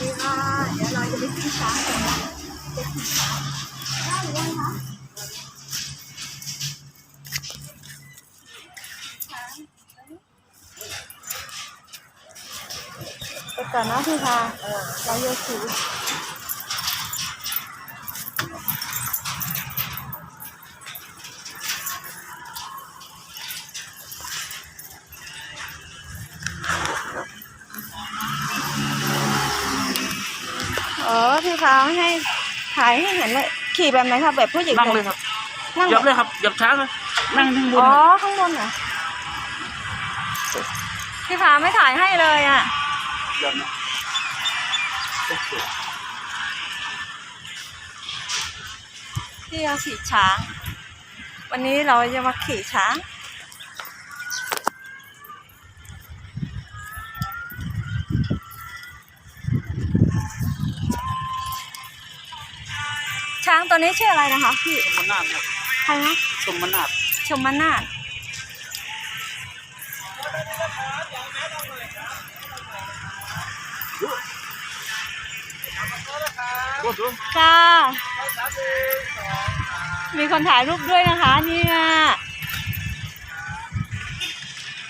ดีค่ะ เดี๋ยวเราจะไปขี่ช้างกันนะจะขี่ช้างได้หรือยังคะไปก่อนนะพี่ค่ะเราโยขี่อ๋ พี่เขาให้ถ่ายให้เห็นเลยขี่แบบไหนคะแบบผู้หญิงนั่งเลยครับนั่งเหยับเลยครับเหยับช้างเลยนั่งทั้งบนอ๋อครับข้างบนเหรอพี่พาไม่ถ่ายให้เลยอะเหยับนะพี่เอาขี่ช้าง วันนี้เราจะมาขี่ช้าง ตัวนี้ชื่ออะไรนะคะพี่ชมนาดครับใครนะชมนาดชมนาถโอ้โหค่ะมีคนถ่ายรูปด้วยนะคะเนี่ย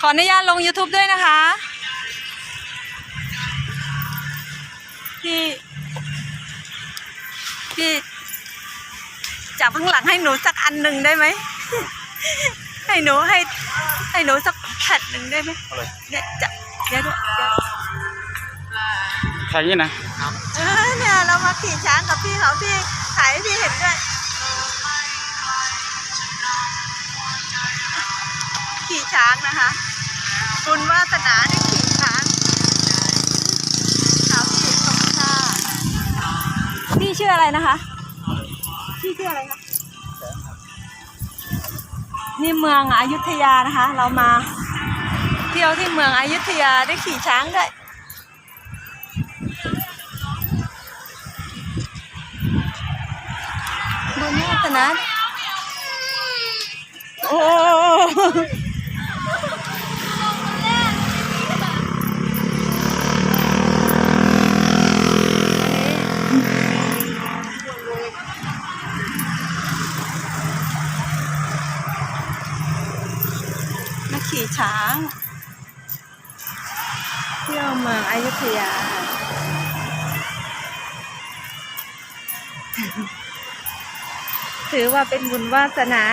ขออนุญาตลง YouTube ด้วยนะคะพี่ จับข้างหลังให้หนูสักอันหนึ่งได้ไหม ให้หนูให้ ให้หนูสักแผ่นหนึ่งได้ไหมอะไรเนี่ยจะเดี๋ยวเดี๋ยวเดี๋ยวใช่นี่นะเออเนี่ยเรามาขี่ช้างกับพี่เขาพี่ถ่ายให้พี่เห็นด้วย ขี่ช้างนะคะ บุญวาสนาได้ขี่ช้างค่ะพี่ขอบคุณค่ะพี่ชื่ออะไรนะคะ พี่ชื่ออะไรคะนี่เมืองอยุธยานะคะ เรามา เที่ยวที่เมืองอยุธยาได้ขี่ช้างด้วยบุญวาสนาโอ้มาขี่ ช้าง เที่ยวเมืองอยุธยา ถือว่าเป็นบุญวาสนา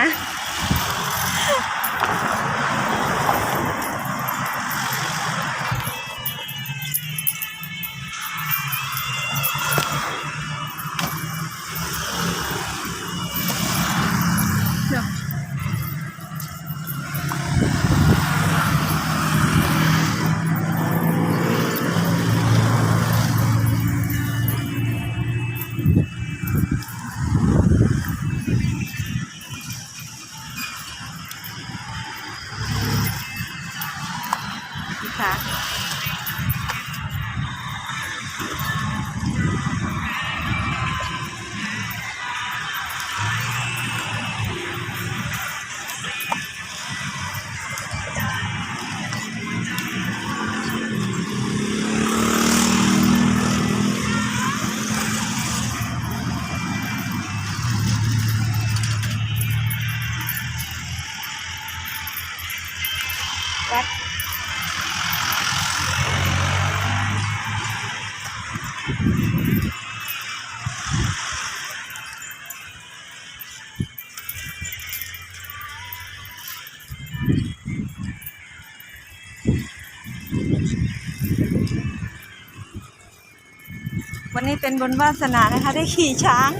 วันนี้เป็นบนวาสนานะคะ ได้ขี่ช้าง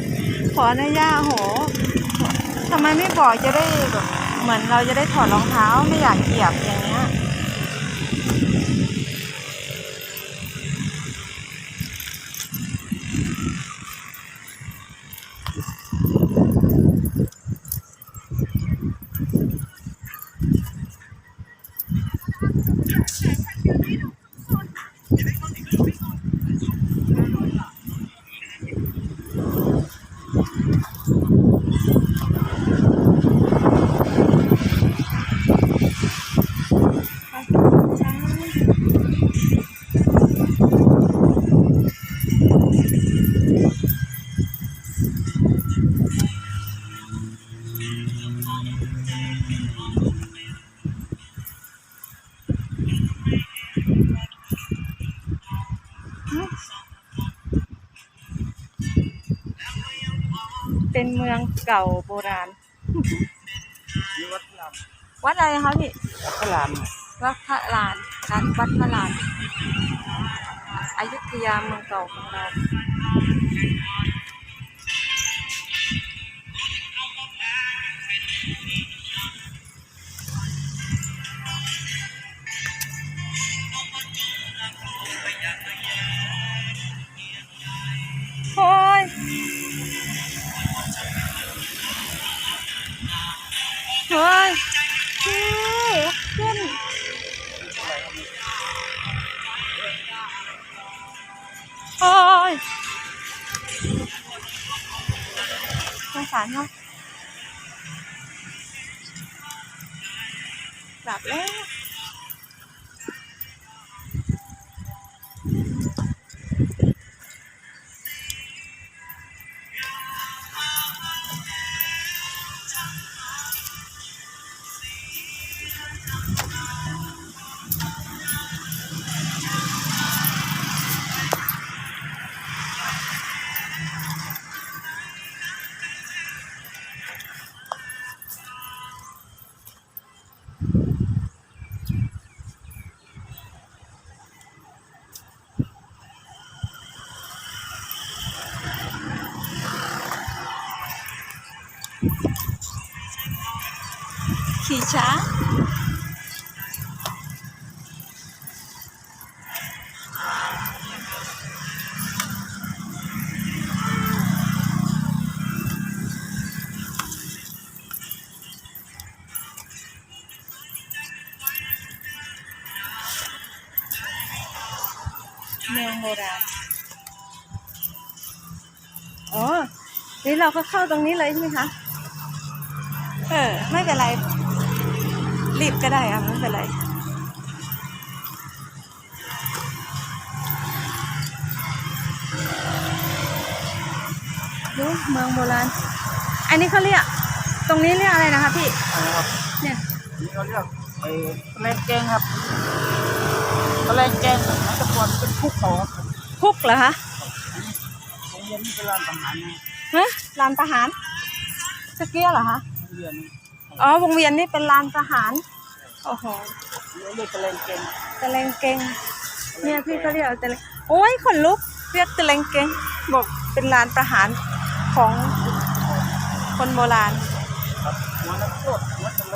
ขออนุญาตโหทำไมไม่บอกจะได้แบบเหมือนเราจะได้ถอดรองเท้าไม่อยากเหยียบอย่างเงี้ย เป็นเมืองเก่าโบราณนี่วัดลามวัดอะไรคะพี่ วัดพระรามวัดพระลานวัดวัดพระลานอยุธยาเมืองเก่าของเรา ฮ้ยขึ้นโอ้ยสงสารเขากลับแล้ว ขี่ช้างเมืองโบราณ อ๋อ นี่เราก็เข้าตรงนี้เลยใช่ไหมคะ เออ ไม่เป็นไร รีบก็ได้อะไม่เป็นไรดูเมืองโบราณ อันนี้เขาเรียก ตรงนี้เรียกอะไรนะคะพี่ อะไรครับเนี่ยนี่เขาเรียกไอ้แรงแกงครับแรงแกงสมัยตะกอนเป็นคุกเขาครับคุกเหรอคะโรงเรียนนี่เป็นร้านทหารนะฮะลานทหารสเกียเหรอคะโรงเรียนนี่ อ๋อวงเวียนนี่เป็นลานทหารโอ้โหเรียกแรงแกงตะเลงเกงเนี่ยพี่ก็เรียกเอาตะเลงโอ้ยขนลุกเรียกตะเลงเกงบอกเป็นลานประหารของคนโบราณครับหัวนักโทษหัวทะเล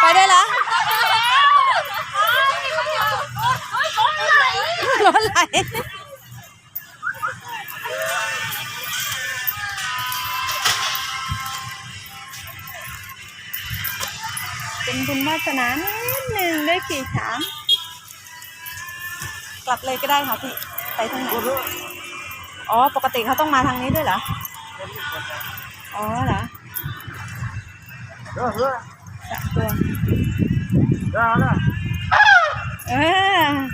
ไปได้แล้วรถไหลเป็นบุญวาสนานิดหนึ่งได้ขี่ช้างกลับเลยก็ได้ค่ะพี่ ไปทางไหน อ๋อ ปกติเขาต้องมาทางนี้ด้วยเหรอ อ๋อเหรอเยอะเยอะสามตัวเยอะนะเออเยอ